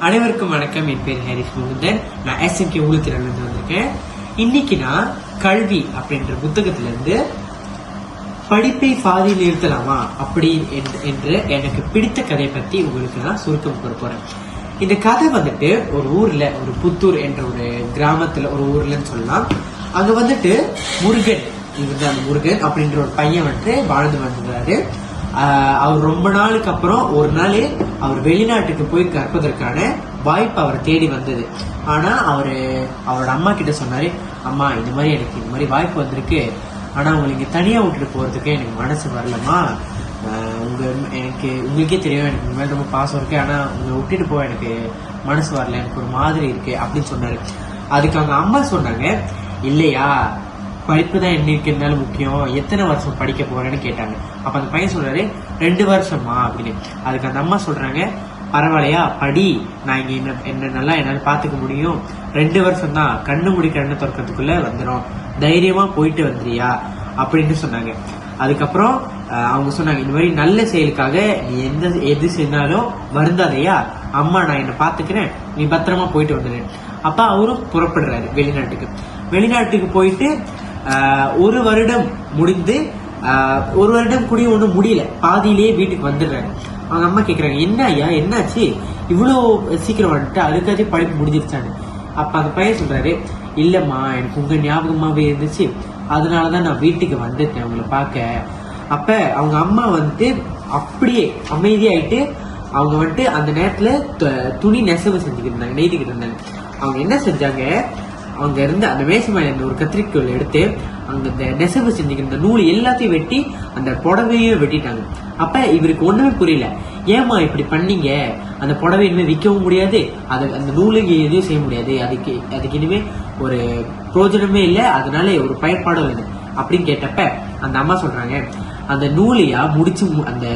அனைவருக்கும் வணக்கம். என் பேர் ஹரிஷ் முகுந்தன். நான் எஸ்எம்கே ஊழித்திறன்லேருந்து வந்திருக்கேன். இன்னைக்கு நான் கல்வி அப்படின்ற புத்தகத்துல இருந்து படிப்பை பாதியில் நிறுத்தலாமா அப்படி என்று- என்று எனக்கு பிடித்த கதையை பத்தி உங்களுக்கு நான் சுருக்கம் கொடுக்க போறேன். இந்த கதை வந்துட்டு ஒரு ஊர்ல ஒரு புத்தூர் என்ற ஒரு கிராமத்துல ஒரு ஊர்லன்னு சொல்லலாம். அங்க வந்துட்டு முருகன் இவர் தான் முருகன் அப்படின்ற ஒரு பையன் வந்துட்டு வாழ்ந்து வந்துடுறாரு அவர் ரொம்ப நாளுக்கு அப்புறம் ஒரு நாள் அவர் வெளிநாட்டுக்கு போய் கற்பதற்கான வாய்ப்பு அவரை தேடி வந்தது. ஆனால் அவர் அவரோட அம்மா கிட்ட சொன்னார் அம்மா இந்த மாதிரி எனக்கு இந்த மாதிரி வாய்ப்பு வந்திருக்கு. ஆனால் உங்களை இங்கே தனியாக விட்டுட்டு போகிறதுக்கு எனக்கு மனசு வரலம்மா. உங்கள் எனக்கு உங்களுக்கே தெரியும் எனக்கு மேலே ரொம்ப பாசம் இருக்குது ஆனால் உங்களை விட்டுட்டு போக எனக்கு மனசு வரல. எனக்கு ஒரு மாதிரி இருக்குது அப்படின்னு சொன்னார். அதுக்கு அவங்க அம்மா சொன்னாங்க இல்லையா படிப்பு தான் என்னைக்கு இருந்தாலும் முக்கியம். எத்தனை வருஷம் படிக்க போறேன்னு கேட்டாங்க. அப்ப அந்த பையன் சொல்றாரு ரெண்டு வருஷமா? அப்படின்னு. அதுக்கு அந்த அம்மா சொல்றாங்க பரவாயில்லையா படி. நான் இங்க என்ன என்ன நல்லா என்னால பாத்துக்க முடியும். ரெண்டு வருஷம் தான் கண்ணு முடி கண்ணு திறக்கிறதுக்குள்ள வந்துடும் தைரியமா போயிட்டு வந்துறியா அப்படின்னு சொன்னாங்க. அதுக்கப்புறம் அவங்க சொன்னாங்க இந்த மாதிரி நல்ல செயலுக்காக நீ எந்த எது செஞ்சாலும் வருந்தாதையா. அம்மா நான் என்னை பார்த்துக்கிறேன் நீ பத்திரமா போயிட்டு வந்துடு அப்பா அவரும் புறப்படுறாரு வெளிநாட்டுக்கு. வெளிநாட்டுக்கு போயிட்டு ஒரு வருடம் முடிந்து ஒரு வருடம் கூடிய ஒன்றும் முடியல. பாதியிலேயே வீட்டுக்கு வந்துடுறாங்க. அவங்க அம்மா கேட்குறாங்க என்ன ஐயா என்னாச்சு? இவ்வளோ சீக்கிரம் வந்துட்டு அதுக்காக படிப்பு முடிஞ்சிருச்சான்னு. அப்போ அந்த பையன் சொல்கிறாரு இல்லைம்மா எனக்கு உங்கள் ஞாபகமாகவே இருந்துச்சு. அதனால தான் நான் வீட்டுக்கு வந்துட்டேன் அவங்கள பார்க்க. அப்போ அவங்க அம்மா வந்துட்டு அப்படியே அமைதியாயிட்டு அவங்க வந்துட்டு அந்த நேரத்தில் துணி நெசவு செஞ்சுக்கிட்டு இருந்தாங்க நெய்துக்கிட்டு இருந்தாங்க. அவங்க என்ன செஞ்சாங்க அங்கே இருந்து அந்த மேசை இருந்த ஒரு கத்திரிக்கோள் எடுத்து அங்கே இந்த நெசவு செஞ்சுக்கிற இந்த நூல் எல்லாத்தையும் வெட்டி அந்த புடவையே வெட்டிட்டாங்க. அப்போ இவருக்கு ஒன்றுமே புரியல. ஏமா இப்படி பண்ணீங்க? அந்த புடவை இனிமேல் விற்கவும் முடியாது. அது அந்த நூலுக்கு எதுவும் செய்ய முடியாது. அதுக்கு அதுக்கு இனிமேல் ஒரு பிரோஜனமே இல்லை. அதனால ஒரு பயன்பாடும் இல்லை. அப்படின்னு கேட்டப்ப அந்த அம்மா சொல்கிறாங்க அந்த நூலையா முடிச்சு மு- அந்த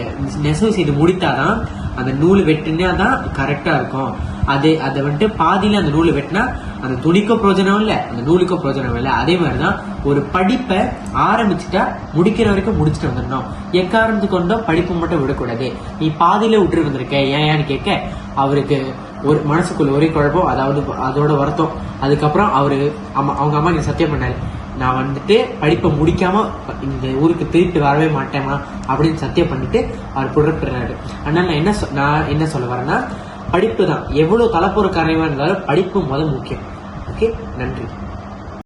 நெசவு செய்து முடித்தாதான் அந்த நூல் வெட்டினா தான் கரெக்டாக இருக்கும். அது அதை வந்துட்டு பாதியில் அந்த நூலை வெட்டினா அந்த துணிக்கும் பிரயோஜனம் இல்லை அந்த நூலுக்கும் பிரோஜனம் இல்லை. அதே மாதிரிதான் ஒரு படிப்பை ஆரம்பிச்சுட்டா முடிக்கிற வரைக்கும் முடிச்சுட்டு வந்துடணும். எக்காரணத்து கொண்டோ படிப்பை மட்டும் விடக்கூடாது. நீ பாதியில் விட்டுட்டு வந்திருக்க ஏன் ஏன்னு கேட்க அவருக்கு ஒரு மனசுக்குள்ள ஒரே குழப்பம் அதாவது அதோட வருத்தம். அதுக்கப்புறம் அவரு அம்மா அவங்க அம்மா நீ சத்தியம் பண்ணாரு. நான் வந்துட்டு படிப்பை முடிக்காம இந்த ஊருக்கு திருப்பி வரவே மாட்டேமா அப்படின்னு சத்தியம் பண்ணிட்டு அவர் புறப்படுறாரு. ஆனால் நான் என்ன சொ- நான் என்ன சொல்ல வரேன்னா படிப்பு தான். எவ்வளோ கலப்புற காரியமா இருந்தாலும் படிப்பு முதல் முக்கியம். ஓகே நன்றி.